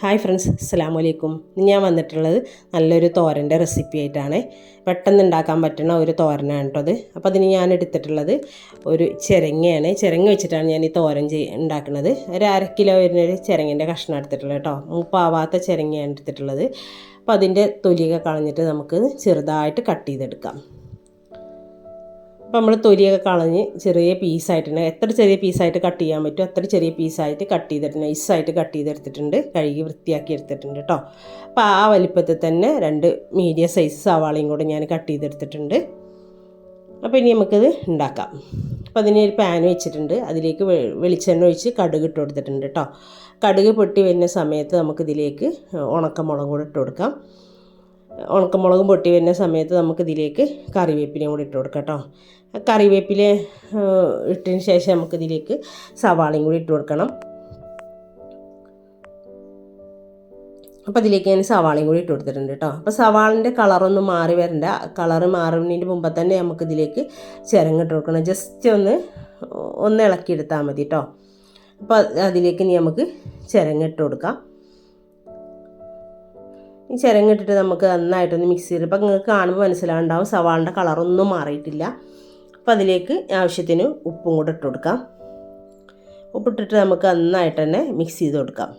Hi friends അസ്സാം വലൈക്കും ഞാൻ വന്നിട്ടുള്ളത് നല്ലൊരു തോരന്റെ റെസിപ്പി ആയിട്ടാണ്. പെട്ടെന്ന് ഉണ്ടാക്കാൻ പറ്റുന്ന ഒരു തോരനാണ് കേട്ടോ അത് അപ്പോൾ അതിന് ഞാൻ എടുത്തിട്ടുള്ളത് ഒരു ചിരങ്ങയാണ്. ചിരങ്ങ വെച്ചിട്ടാണ് ഞാൻ ഈ തോരൻ ചെയ് ഉണ്ടാക്കുന്നത്. ഒരു അര കിലോ വരുന്നൊരു ചിരങ്ങിന്റെ കഷ്ണം എടുത്തിട്ടുള്ളത് കേട്ടോ മുപ്പാവാത്ത ചിരങ്ങയാണ് എടുത്തിട്ടുള്ളത്. അപ്പോൾ അതിന്റെ തൊലിയൊക്കെ കളഞ്ഞിട്ട് നമുക്ക് ചെറുതായിട്ട് കട്ട് ചെയ്തെടുക്കാം. അപ്പോൾ നമ്മൾ തൊലിയൊക്കെ കളഞ്ഞ് ചെറിയ പീസായിട്ടുണ്ട്. എത്ര ചെറിയ പീസായിട്ട് കട്ട് ചെയ്യാൻ പറ്റുമോ അത്ര ചെറിയ പീസായിട്ട് കട്ട് ചെയ്തിട്ട് നൈസായിട്ട് കട്ട് ചെയ്തെടുത്തിട്ടുണ്ട്. കഴുകി വൃത്തിയാക്കി എടുത്തിട്ടുണ്ട് കേട്ടോ അപ്പോൾ ആ വലിപ്പത്തിൽ തന്നെ രണ്ട് മീഡിയം സൈസ് സവാളയും കൂടെ ഞാൻ കട്ട് ചെയ്തെടുത്തിട്ടുണ്ട്. അപ്പോൾ ഇനി നമുക്കിത് ഉണ്ടാക്കാം. അപ്പോൾ അതിന് ഒരു പാൻ വെച്ചിട്ടുണ്ട്. അതിലേക്ക് വെളിച്ചെണ്ണ ഒഴിച്ച് കടുക് ഇട്ട് കൊടുത്തിട്ടുണ്ട് കേട്ടോ കടുക് പൊട്ടി വരുന്ന സമയത്ത് നമുക്കിതിലേക്ക് ഉണക്കമുളക് കൂടെ ഇട്ട് കൊടുക്കാം. ഉണക്കമുളകും പൊട്ടി വരുന്ന സമയത്ത് നമുക്ക് ഇതിലേക്ക് കറിവേപ്പിലയും കൂടി ഇട്ട് കൊടുക്കാം കേട്ടോ. കറിവേപ്പില ഇട്ടതിന് ശേഷം നമുക്ക് ഇതിലേക്ക് സവാളയും കൂടി ഇട്ട് കൊടുക്കണം. അപ്പോൾ അതിലേക്ക് ഞാൻ സവാളയും കൂടി ഇട്ട് കൊടുത്തിട്ടുണ്ട് കേട്ടോ. അപ്പോൾ സവാളിന്റെ കളറൊന്നും മാറി വരണ്ട. കളർ മാറുന്നതിന് മുമ്പ് തന്നെ നമുക്ക് ഇതിലേക്ക് ചിരങ്ങിട്ട് കൊടുക്കണം. ജസ്റ്റ് ഒന്ന് ഒന്ന് ഇളക്കിയെടുത്താൽ മതി കേട്ടോ. അപ്പോൾ അതിലേക്ക് ഇനി നമുക്ക് ചിരങ്ങിട്ട് കൊടുക്കാം. ഈ ചിരങ്ങിട്ടിട്ട് നമുക്ക് നന്നായിട്ടൊന്ന് മിക്സ് ചെയ്ത് ഇപ്പം നിങ്ങൾക്ക് കാണുമ്പോൾ മനസ്സിലാവുണ്ടാവും. സവാളിന്റെ കളറൊന്നും മാറിയിട്ടില്ല. അപ്പം അതിലേക്ക് ആവശ്യത്തിന് ഉപ്പും കൂടെ ഇട്ട് കൊടുക്കാം. ഉപ്പിട്ടിട്ട് നമുക്ക് നന്നായിട്ട് തന്നെ മിക്സ് ചെയ്ത് കൊടുക്കാം.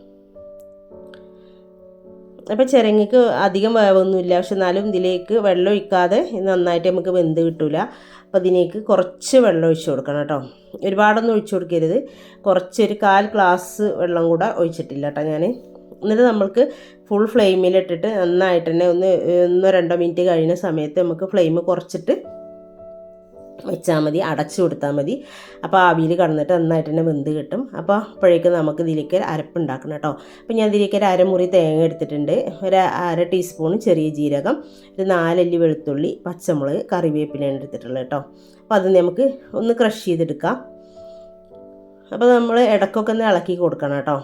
അപ്പോൾ ചിരങ്ങയ്ക്ക് അധികം വേവൊന്നുമില്ല. പക്ഷെ എന്നാലും ഇതിലേക്ക് വെള്ളം ഒഴിക്കാതെ നന്നായിട്ട് നമുക്ക് വെന്ത് കിട്ടില്ല അപ്പോൾ ഇതിലേക്ക് കുറച്ച് വെള്ളം ഒഴിച്ച് കൊടുക്കണം കേട്ടോ. ഒരുപാടൊന്നും ഒഴിച്ചു കൊടുക്കരുത്. കുറച്ചൊരു കാൽ ഗ്ലാസ് വെള്ളം കൂടെ ഒഴിച്ചിട്ടില്ല കേട്ടോ ഞാൻ എന്നിട്ട് നമ്മൾക്ക് ഫുൾ ഫ്ലെയിമിലിട്ടിട്ട് നന്നായിട്ട് തന്നെ ഒന്ന് ഒന്നോ രണ്ടോ മിനിറ്റ് കഴിയുന്ന സമയത്ത് നമുക്ക് ഫ്ലെയിം കുറച്ചിട്ട് വെച്ചാൽ മതി അടച്ചു കൊടുത്താൽ മതി. അപ്പോൾ ആവിയിൽ കടന്നിട്ട് നന്നായിട്ട് തന്നെ വെന്ത് കിട്ടും. അപ്പോൾ അപ്പോഴേക്കും നമുക്ക് ഇതിലേക്ക് അരപ്പ് ഉണ്ടാക്കണം കേട്ടോ. അപ്പോൾ ഞാൻ ഇതിലേക്ക് ഒരു അരമുറി തേങ്ങ എടുത്തിട്ടുണ്ട്. ഒരു അര ടീസ്പൂൺ ചെറിയ ജീരകം ഒരു നാലല്ലി വെളുത്തുള്ളി പച്ചമുളക് കറിവേപ്പിലയാണ് എടുത്തിട്ടുള്ളത് കേട്ടോ. അപ്പോൾ അത് നമുക്ക് ഒന്ന് ക്രഷ് ചെയ്തെടുക്കാം. അപ്പോൾ നമ്മൾ ഇടക്കൊക്കെ ഒന്ന് ഇളക്കി കൊടുക്കണം കേട്ടോ.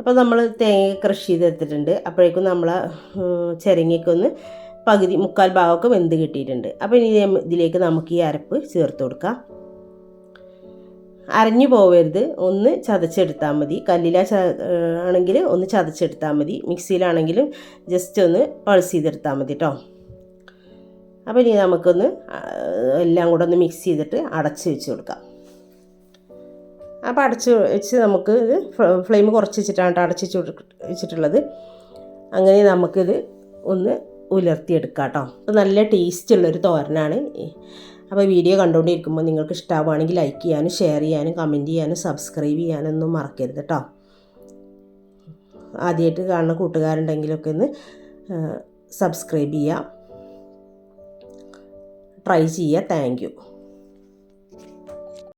അപ്പോൾ നമ്മൾ തേങ്ങ ക്രഷ് ചെയ്തെടുത്തിട്ടുണ്ട്. അപ്പോഴേക്കും നമ്മൾ ചിരങ്ങയ്ക്കൊന്ന് പകുതി മുക്കാൽ ഭാഗമൊക്കെ വെന്ത് കിട്ടിയിട്ടുണ്ട്. അപ്പോൾ ഇനി ഇതിലേക്ക് നമുക്ക് ഈ അരപ്പ് ചേർത്ത് കൊടുക്കാം. അരഞ്ഞു പോവരുത്. ഒന്ന് ചതച്ചെടുത്താൽ മതി. കല്ലില ആണെങ്കിൽ ഒന്ന് ചതച്ചെടുത്താൽ മതി. മിക്സിയിലാണെങ്കിലും ജസ്റ്റ് ഒന്ന് പൾസ് ചെയ്തെടുത്താൽ മതി കേട്ടോ അപ്പോൾ ഇനി നമുക്കൊന്ന് എല്ലാം കൂടെ ഒന്ന് മിക്സ് ചെയ്തിട്ട് അടച്ച് വെച്ച് കൊടുക്കാം. അപ്പോൾ അടച്ച് വെച്ച് നമുക്ക് ഇത് ഫ്ലെയിം കുറച്ച് വെച്ചിട്ടാണ് അടച്ച് വെച്ച് വെച്ചിട്ടുള്ളത്. അങ്ങനെ നമുക്കിത് ഒന്ന് ഉലർത്തിയെടുക്കാം കേട്ടോ. നല്ല ടേസ്റ്റ് ഉള്ളൊരു തോരനാണ്. അപ്പോൾ വീഡിയോ കണ്ടുകൊണ്ടിരിക്കുമ്പോൾ നിങ്ങൾക്ക് ഇഷ്ടമാവുകയാണെങ്കിൽ ലൈക്ക് ചെയ്യാനും ഷെയർ ചെയ്യാനും കമന്റ് ചെയ്യാനും സബ്സ്ക്രൈബ് ചെയ്യാനൊന്നും മറക്കരുത് കേട്ടോ. ആദ്യമായിട്ട് കാണുന്ന കൂട്ടുകാരുണ്ടെങ്കിലൊക്കെ ഒന്ന് സബ്സ്ക്രൈബ് ചെയ്യുക. ട്രൈ ചെയ്യുക. താങ്ക്